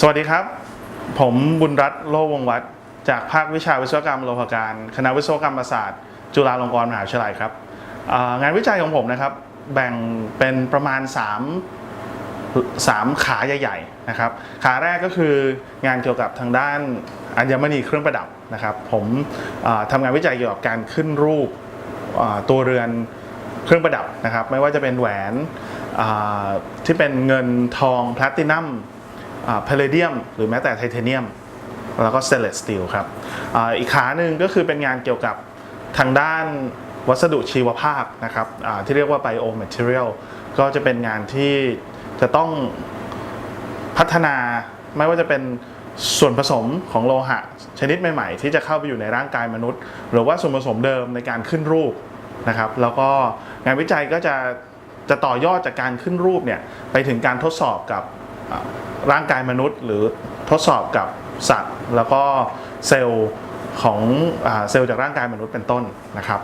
สวัสดีครับ ผมบุญรัตน์โลวงวัฒน์จากภาควิชาวิศวกรรมโลหการคณะวิศวกรรมศาสตร์ จุฬาลงกรณ์มหาวิทยาลัยครับงานวิจัยของผมนะครับ แบ่งเป็นประมาณ 3 3 ขาใหญ่ๆนะครับขาแรกก็คืองานเกี่ยวกับทางด้านอัญมณีเครื่องประดับนะครับ ผมอ่าทำงานวิจัยเกี่ยวกับการขึ้นรูปตัวเรือนเครื่องประดับนะครับ ไม่ว่าจะเป็นแหวนที่เป็นเงินทองแพลตินัม พาเลเดียมหรือแม้แต่ไทเทเนียม แล้วก็สเตนเลสสตีลครับออีกขาหนึ่งก็คือเป็นงานเกี่ยวกับทางด้านวัสดุชีวภาพนะครับที่เรียกว่า biomaterial ก็จะเป็นงานที่จะต้องพัฒนาไม่ว่าจะเป็นส่วนผสมของโลหะ ชนิดใหม่ๆ ที่จะเข้าไปอยู่ในร่างกายมนุษย์ หรือว่าส่วนผสมเดิมในการขึ้นรูปนะครับ แล้วก็งานวิจัยก็จะจะต่อยอดจากการขึ้นรูปเนี่ยไปถึงการทดสอบกับ ร่างกายมนุษย์หรือทดสอบกับสัตว์ แล้วก็เซลล์ของอเซลล์จากร่างกายมนุษย์เป็นต้นนะครับ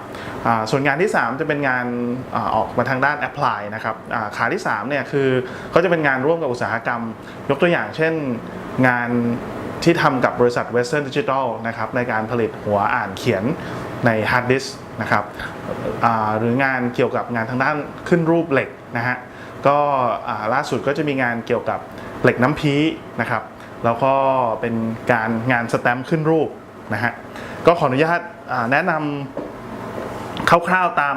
ส่วนงานที่ 3 จะเป็นงานอออกมาทางด้าน apply นะครับาขาที่3เนี่ยคือก็จะเป็นงานร่วมกับอุตสาหกรรม ยกตัวอย่างเช่นงานที่ทำกับบริษัท Western Digital นะครับในการผลิตหัวอ่านเขียนใน hard disk นะครับหรืองานเกี่ยวกับงานทางด้านขึ้นรูปเหล็กนะฮะ ก็ล่าสุดก็จะมีงานเกี่ยวกับเหล็กน้ำพีนะครับ แล้วก็เป็นการงานสแตมป์ขึ้นรูปนะฮะก็ขออนุญาตาแนะนำคร่าวๆตาม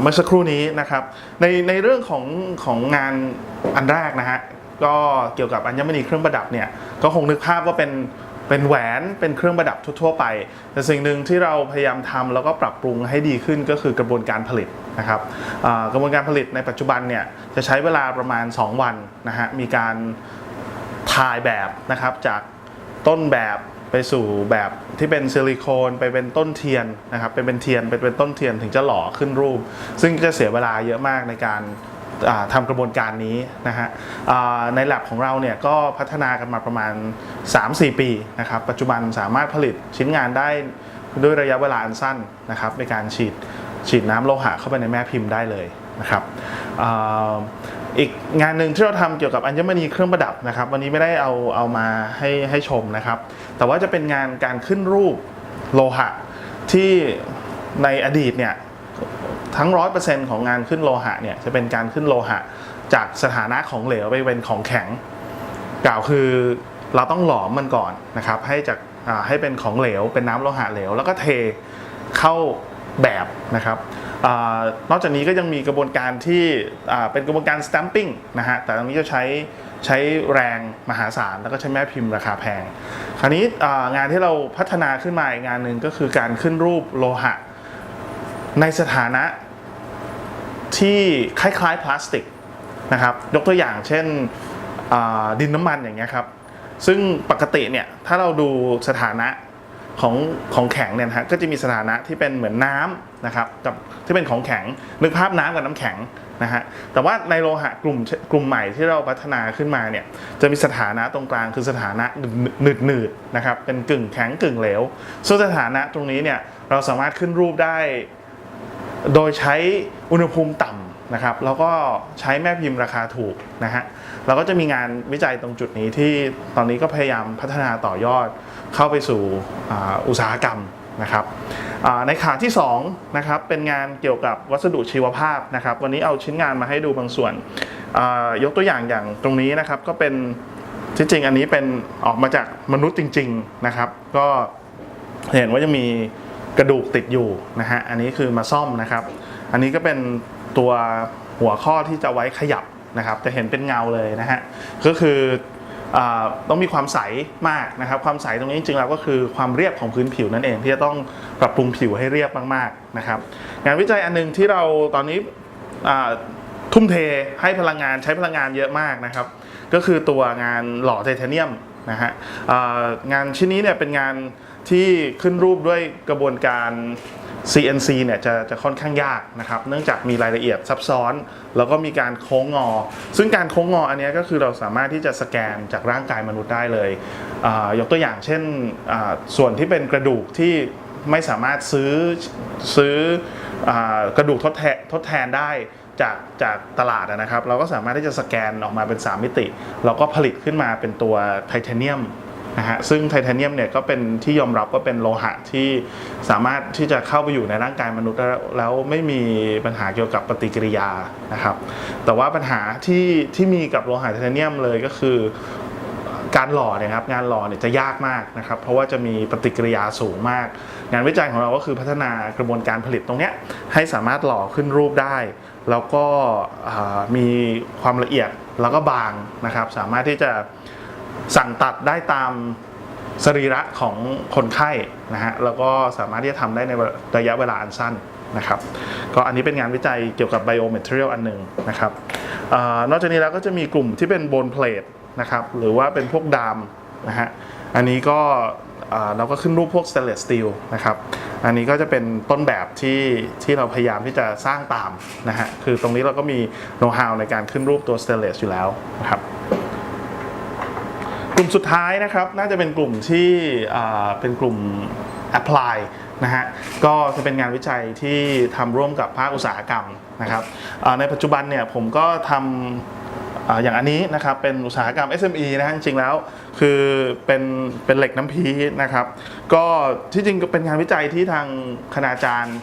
เมื่อสักครู่นี้นะครับ ในในเรื่องของของงานอันแรกนะฮะก็เกี่ยวกับอัญมณีเครื่องประดับเนี่ยก็คงนึกภาพว่าเป็น เป็นแหวนเป็นเครื่องประดับทั่วๆไป แต่สิ่งหนึ่งที่เราพยายามทำแล้วก็ปรับปรุงให้ดีขึ้นก็คือกระบวนการผลิตนะครับกระบวนการผลิตในปัจจุบันเนี่ยจะใช้เวลาประมาณ 2 วันนะฮะมีการถ่ายแบบนะครับจากต้นแบบไปสู่แบบที่เป็นซิลิโคนไปเป็นต้นเทียนนะครับไปเป็นเทียนไปเป็นต้นเทียนถึงจะหล่อขึ้นรูป ซึ่งจะเสียเวลาเยอะมากในการ ทำกระบวนการนี้นะฮะใน lab ของเราเนี่ยก็พัฒนากันมาประมาณ 3-4 ปีนะครับปัจจุบันสามารถผลิตชิ้นงานได้ด้วยระยะเวลาอันสั้นนะครับในการฉีดฉีดน้ำโลหะเข้าไปในแม่พิมพ์ได้เลยนะครับอีกงานหนึ่งที่เราทำเกี่ยวกับอัญมณีเครื่องประดับนะครับ วันนี้ไม่ได้เอาเอามาให้ให้ชมนะครับ แต่ว่าจะเป็นงานการขึ้นรูปโลหะที่ในอดีตเนี่ย ทั้งร้อยเปอร์เซ็นต์ของงานขึ้นโลหะเนี่ยจะเป็นการขึ้นโลหะ จากสถานะของเหลวไปเป็นของแข็ง กล่าวคือเราต้องหลอมมันก่อนนะครับ ให้จากอ่าให้เป็นของเหลว เป็นน้ำโลหะเหลว แล้วก็เทเข้าแบบนะครับอานอกจากนี้ก็ยังมีกระบวนการที่อ่าเป็นกระบวนการ stamping นะฮะ แต่ตรงนี้จะใช้ใช้แรงมหาศาล แล้วก็ใช้แม่พิมพ์ราคาแพง คราวนี้อ่างานที่เราพัฒนาขึ้นมาอีกงานหนึ่งก็คือการขึ้นรูปโลหะ ในสถานะที่คล้ายๆพลาสติกนะครับ ยกตัวอย่างเช่นดินน้ำมันอย่างเงี้ยครับ ซึ่งปกติเนี่ยถ้าเราดูสถานะของของแข็งเนี่ยนะฮะก็จะมีสถานะที่เป็นเหมือนน้ำนะครับกับที่เป็นของแข็งนึกภาพน้ำกับน้ำแข็งนะฮะแต่ว่าในโลหะกลุ่มกลุ่มใหม่ที่เราพัฒนาขึ้นมาเนี่ยจะมีสถานะตรงกลางคือสถานะหนืดหนืดนะครับเป็นกึ่งแข็งกึ่งเหลวซึ่งสถานะตรงนี้เนี่ยเราสามารถขึ้นรูปได้ โดยใช้อุณหภูมิต่ำนะครับ แล้วก็ใช้แม่พิมพ์ราคาถูกนะฮะเราก็จะมีงานวิจัยตรงจุดนี้ที่ตอนนี้ก็พยายามพัฒนาต่อยอดเข้าไปสู่อ,อุตสาหกรรมนะครับในขาที่2นะครับเป็นงานเกี่ยวกับวัสดุชีวภาพนะครับ วันนี้เอาชิ้นงานมาให้ดูบางส่วน ยกตัวอย่างอย่างตรงนี้นะครับก็เป็นที่จริงอันนี้เป็นออกมาจากมนุษย์จริง ๆนะครับ ก็เห็นว่าจะมี กระดูกติดอยู่นะฮะอันนี้คือมาซ่อมนะครับ อันนี้ก็เป็นตัวหัวข้อที่จะไว้ขยับนะครับ จะเห็นเป็นเงาเลยนะฮะก็คือต้องมีความใสมากนะครับ ความใสตรงนี้จริงๆแล้วก็คือความเรียบของพื้นผิวนั่นเอง ที่จะต้องปรับปรุงผิวให้เรียบมากๆนะครับ งานวิจัยอันหนึงที่เราตอนนี้ทุ่มเทให้พลังงานใช้พลังงานเยอะมากนะครับ ก็คือตัวงานหล่อไทเทเนียมนะฮะงานชิ้นนี้เนี่ยเป็นงาน ที่ขึ้นรูปด้วยกระบวนการ CNC เนี่ยจะจะค่อนข้างยากนะครับ เนื่องจากมีรายละเอียดซับซ้อน แล้วก็มีการโค้งงอ ซึ่งการโค้งงออันนี้ก็คือเราสามารถที่จะสแกนจากร่างกายมนุษย์ได้เลยยกตัวอย่างเช่นส่วนที่เป็นกระดูกที่ไม่สามารถซื้อซื้ออากระดูกทดแทนทดแทนได้จากจากตลาดนะครับ เราก็สามารถที่จะสแกนออกมาเป็น 3 มิติแล้วก็ผลิตขึ้นมาเป็นตัวไทเทเนียม นะฮะซึ่งไทเทเนียมเนี่ยก็เป็นที่ยอมรับว่าเป็นโลหะที่สามารถที่จะเข้าไปอยู่ในร่างกายมนุษย์ แล้วไม่มีปัญหาเกี่ยวกับปฏิกิริยานะครับ แต่ว่าปัญหาที่ที่มีกับโลหะไทเทเนียมเลยก็คือการหล่อเนี่ยครับงานหล่อเนี่ยจะยากมากนะครับ เพราะว่าจะมีปฏิกิริยาสูงมาก งานวิจัยของเราก็คือพัฒนากระบวนการผลิตตรงเนี้ยให้สามารถหล่อขึ้นรูปได้ แล้วก็มีความละเอียดแล้วก็บางนะครับ สามารถที่จะ สั่งตัดได้ตามสรีระของคนไข้นะฮะแล้วก็สามารถที่จะทำได้ในระยะเวลาอันสั้นนะครับก็อันนี้เป็นงานวิจัยเกี่ยวกับ biomaterial อันหนึ่งนะครับออนอกจากนี้แล้วก็จะมีกลุ่มที่เป็นโบนเพลทนะครับหรือว่าเป็นพวกดามนะฮะอันนี้ก็เราก็ขึ้นรูปพวก stainless steel นะครับอันนี้ก็จะเป็นต้นแบบที่ที่เราพยายามที่จะสร้างตามนะฮะคือตรงนี้เราก็มีโน้ตฮาวในการขึ้นรูปตัว stainless อยู่แล้วนะครับ ลุ่มสุดท้ายนะครับน่าจะเป็นกลุ่มที่เป็นกลุ่ม apply นะฮะก็จะเป็นงานวิจัยที่ทำร่วมกับภาคอุตสาหกรรมนะครับในปัจจุบันเนี่ยผมก็ทำอย่างอันนี้นะครับเป็นอุตสาหกรรม SME นะฮะจริงๆแล้วคือเป็นเป็นเหล็กน้ำพีนะครับ ก็ที่จริงเป็นงานวิจัยที่ทางคณาจารย์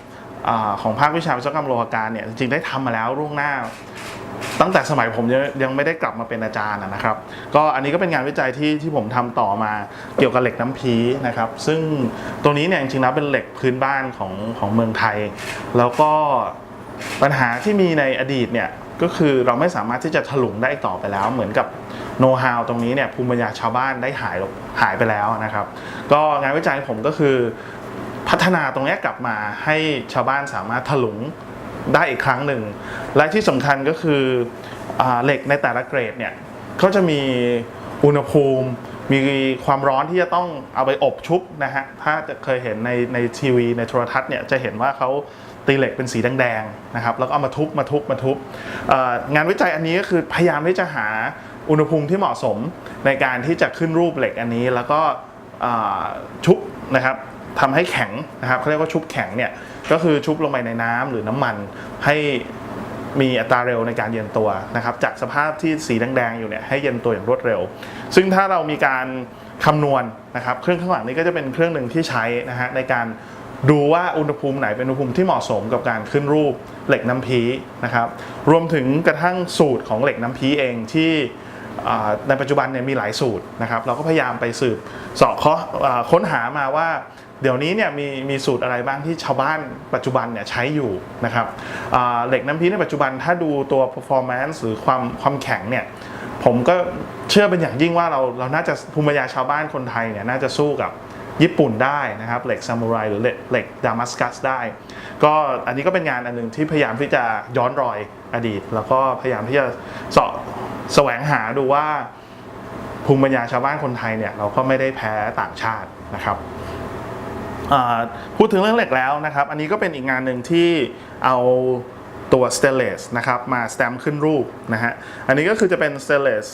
ของภาควิชาวิศวกรรมโลหะการเนี่ยจริงได้ทำมาแล้วล่วงหน้า ตั้งแต่สมัยผมยังยังไม่ได้กลับมาเป็นอาจารย์นะครับ ก็อันนี้ก็เป็นงานวิจัยที่ที่ผมทำต่อมาเกี่ยวกับเหล็กน้ำพีนะครับ ซึ่งตัวนี้เนี่ยจริงๆแล้วเป็นเหล็กพื้นบ้านของของเมืองไทย แล้วก็ปัญหาที่มีในอดีตเนี่ยก็คือเราไม่สามารถที่จะถลุงได้ต่อไปแล้ว เหมือนกับโน้ตฮาวตรงนี้เนี่ยภูมิปัญญาชาวบ้านได้หายหายไปแล้วนะครับ ก็งานวิจัยผมก็คือพัฒนาตรงนี้กลับมาให้ชาวบ้านสามารถถลุง ได้อีกครั้งหนึ่ง และที่สำคัญก็คืออเหล็กในแต่ละเกรดเนี่ยเขาจะมีอุณหภูมิ มีความร้อนที่จะต้องเอาไปอบชุบนะฮะ ถ้าจะเคยเห็นในในทีวีในโทรทัศน์เนี่ยจะเห็นว่าเขาตีเหล็กเป็นสีแดงๆนะครับ แล้วก็เอามาทุบมาทุบมาทุบงานวิจัยอันนี้ก็คือพยายามที่จะหาอุณหภูมิที่เหมาะสมในการที่จะขึ้นรูปเหล็กอันนี้ แล้วก็ชุบนะครับทำให้แข็งนะครับเขาเรียกว่าชุบแข็งเนี่ย ก็คือชุบลงไปในน้ำหรือน้ำมันให้มีอัตราเร็วในการเย็นตัวนะครับ จากสภาพที่สีแดงๆอยู่เนี่ยให้เย็นตัวอย่างรวดเร็ว ซึ่งถ้าเรามีการคำนวณนะครับ เครื่องข้างหลังนี้ก็จะเป็นเครื่องหนึ่งที่ใช้นะฮะในการดูว่าอุณหภูมิไหนเป็นอุณหภูมิที่เหมาะสมกับการขึ้นรูปเหล็กน้ำพีนะครับ รวมถึงกระทั่งสูตรของเหล็กน้ำพีเองที่ในปัจจุบันเนี่ยมีหลายสูตรนะครับ เราก็พยายามไปสืบสอ่าค้นหามาว่า เดี๋ยวนี้เนี่ยมีมีสูตรอะไรบ้างที่ชาวบ้านปัจจุบันเนี่ยใช้อยู่นะครับเหล็กน้ำพีในปัจจุบันถ้าดูตัว performance หรือความความแข็งเนี่ยผมก็เชื่อเป็นอย่างยิ่งว่าเราเราน่าจะภูมิปัญญาชาวบ้านคนไทยเนี่ยน่าจะสู้กับญี่ปุ่นได้นะครับเหล็กซามูไรหรือเหล็กเหล็กดามัสกัสได้ ก็อันนี้ก็เป็นงานอันหนึ่งที่พยายามที่จะย้อนรอยอดีต แล้วก็พยายามที่จะสาะแสวงหาดูว่าภูมิปัญญาชาวบ้านคนไทยเนี่ยเราก็ไม่ได้แพ้ต่างชาตินะครับ พูดถึงเรื่องเหล็กแล้วนะครับ อันนี้ก็เป็นอีกงานหนึ่งที่เอาตัว stainless นะครับมาสแตมป์ขึ้นรูปนะฮะ อันนี้ก็คือจะเป็น stainless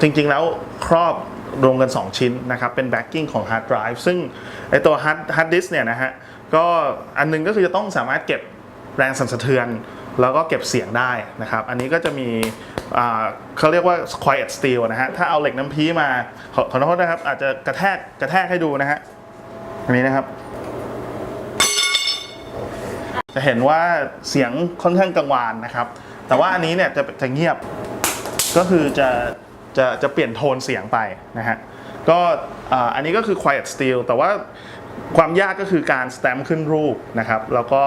จริงๆแล้วครอบรวมกัน 2 ชิ้นนะครับ เป็น backing ของ hard drive ซึ่งไอตัว hard hard disk เนี่ยนะฮะ ก็อันหนึงก็คือจะต้องสามารถเก็บแรงสั่นสะเทือน แล้วก็เก็บเสียงได้นะครับ อันนี้ก็จะมีเขาเรียกว่า quiet steel นะฮะ ถ้าเอาเหล็กน้ำพีมาขอขอโทษนะครับ อาจจะกระแทกกระแทกให้ดูนะฮะ อันนี้นะครับ จะเห็นว่าเสียงค่อนข้างกังวานนะครับ แต่ว่าอันนี้เนี่ยจะจะเงียบ ก็คือจะจะจะเปลี่ยนโทนเสียงไปนะฮะ ก็อันนี้ก็คือ quiet steel แต่ว่าความยากก็คือการสแตมป์ขึ้นรูปนะครับ แล้วก็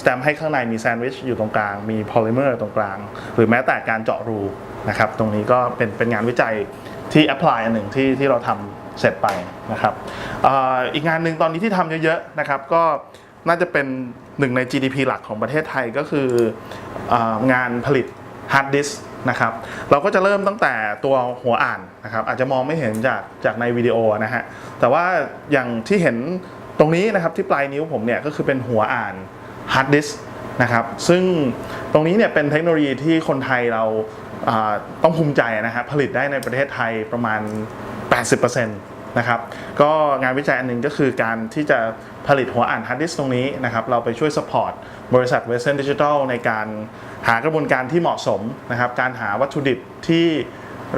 สแตมป์ให้ข้างในมีแซนด์วิชอยู่ตรงกลาง มีโพลิเมอร์ตรงกลาง หรือแม้แต่การเจาะรูนะครับ ตรงนี้ก็เป็นเป็นงานวิจัยที่ apply อันหนึ่งที่ที่เราทำ เสร็จไปนะครับออีกงานหนึ่งตอนนี้ที่ทำเยอะๆนะครับ ก็น่าจะเป็นหนึ่งใน GDP หลักของประเทศไทยก็คือองานผลิตฮาร์ดดิสนะครับเราก็จะเริ่มตั้งแต่ตัวหัวอ่านนะครับอาจจะมองไม่เห็นจากจากในวิดีโอนะฮะแต่ว่าอย่างที่เห็นตรงนี้นะครับที่ปลายนิ้วผมเนี่ยก็คือเป็นหัวอ่านฮาร์ดดิสนะครับซึ่งตรงนี้เนี่ยเป็นเทคโนโลยีที่คนไทยเราอ่าต้องภูมิใจนะครับผลิตได้ในประเทศไทยประมาณ 80%นะครับก็งานวิจัยอันหนึ่งก็คือการที่จะผลิตหัวอ่านฮาร์ดดิสตรงนี้นะครับเราไปช่วยสปอร์ตบริษัท Western Digital ในการหากระบวนการที่เหมาะสมนะครับการหาวัตถุดิบที่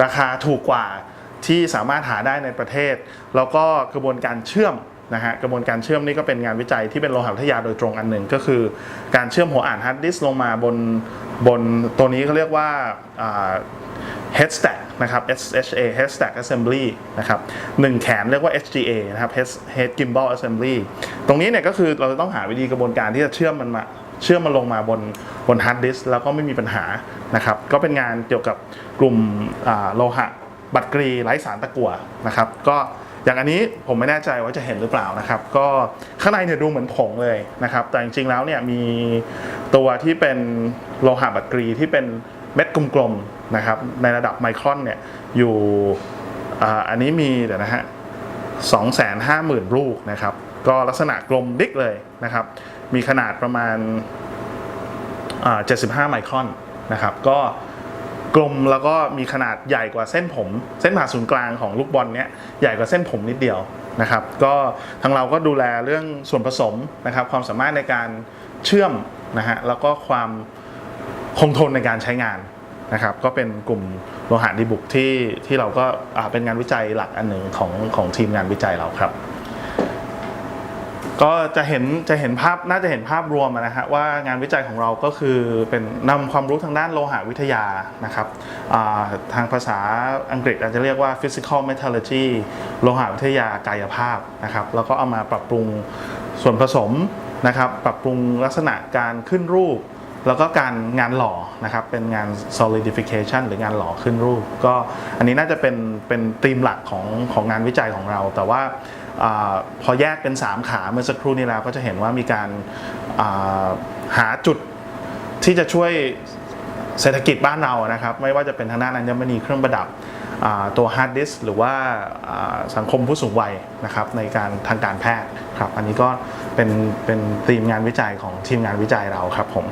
ราคาถูกกว่าที่สามารถหาได้ในประเทศ แล้วก็กระบวนการเชื่อมนะฮะกระบวนการเชื่อมนี่ก็เป็นงานวิจัยที่เป็นโลหะวิทยาโดยตรงอันหนึ่งก็คือ การเชื่อมหัวอ่านฮาร์ดดิสก์ลงมาบนบนตัวนี้เขาเรียกว่า head stack นะครับ SHA head stack assembly นะครับหนึ่งแขนเรียกว่า HGA นะครับ head gimbal assembly ตรงนี้เนี่ยก็คือเราจะต้องหาวิธีกระบวนการที่จะเชื่อมมันมาเชื่อมมันลงมาบนบน hard disk แล้วก็ไม่มีปัญหานะครับ ก็เป็นงานเกี่ยวกับกลุ่มโลหะ บัตรกรีไร้สารตะกั่วนะครับ ก็อย่างอันนี้ผมไม่แน่ใจว่าจะเห็นหรือเปล่านะครับ ก็ข้างในเนี่ยดูเหมือนผงเลยนะครับ แต่จริงๆแล้วเนี่ยมีตัวที่เป็นโลหะบัตรกรีที่เป็น เม็ดกลมๆนะครับในระดับไมครอนเนี่ยอยู่อาอันนี้มีเดี๋ยวนะฮะ250,000ลูกนะครับ ก็ลักษณะกลมดิกเลยนะครับ มีขนาดประมาณ75ไมครอนนะครับ ก็กลมแล้วก็มีขนาดใหญ่กว่าเส้นผม เส้นผ่าศูนย์กลางของลูกบอลเนี้ยใหญ่กว่าเส้นผมนิดเดียวนะครับ ก็ทางเราก็ดูแลเรื่องส่วนผสมนะครับ ความสามารถในการเชื่อมนะฮะแล้วก็ความ คงทนในการใช้งานนะครับก็เป็นกลุ่มโลหะดีบุกที่ที่เราก็เป็นงานวิจัยหลักอันหนึ่งของของทีมงานวิจัยเราครับ ก็จะเห็นจะเห็นภาพน่าจะเห็นภาพรวมนะฮะว่างานวิจัยของเราก็คือเป็นนำความรู้ทางด้านโลหะวิทยานะครับาทางภาษาอังกฤษอาจจะเรียกว่า physical metallurgy โลหะวิทยากายภาพนะครับแล้วก็เอามาปรับปรุงส่วนผสมนะครับ ปรับปรุงลักษณะการขึ้นรูป แล้วก็การงานหล่อนะครับเป็นงาน solidification หรืองานหล่อขึ้นรูป ก็อันนี้น่าจะเป็นเป็นธีมหลักของของงานวิจัยของเรา แต่ว่าอพอแยกเป็น 3 ขาเมื่อสักครู่นี้แล้วก็จะเห็นว่ามีการาหาจุดที่จะช่วยเศรษฐกิจบ้านเรานะครับ ไม่ว่าจะเป็นทางด้านอัญมณีเครื่องประดับตัวฮาร์ดดิสหรือว่าอ่าสังคมผู้สูงวัยนะครับในการทางการแพทย์ครับ อันนี้ก็เป็นเป็นทีมงานวิจัยของทีมงานวิจัยเราครับผม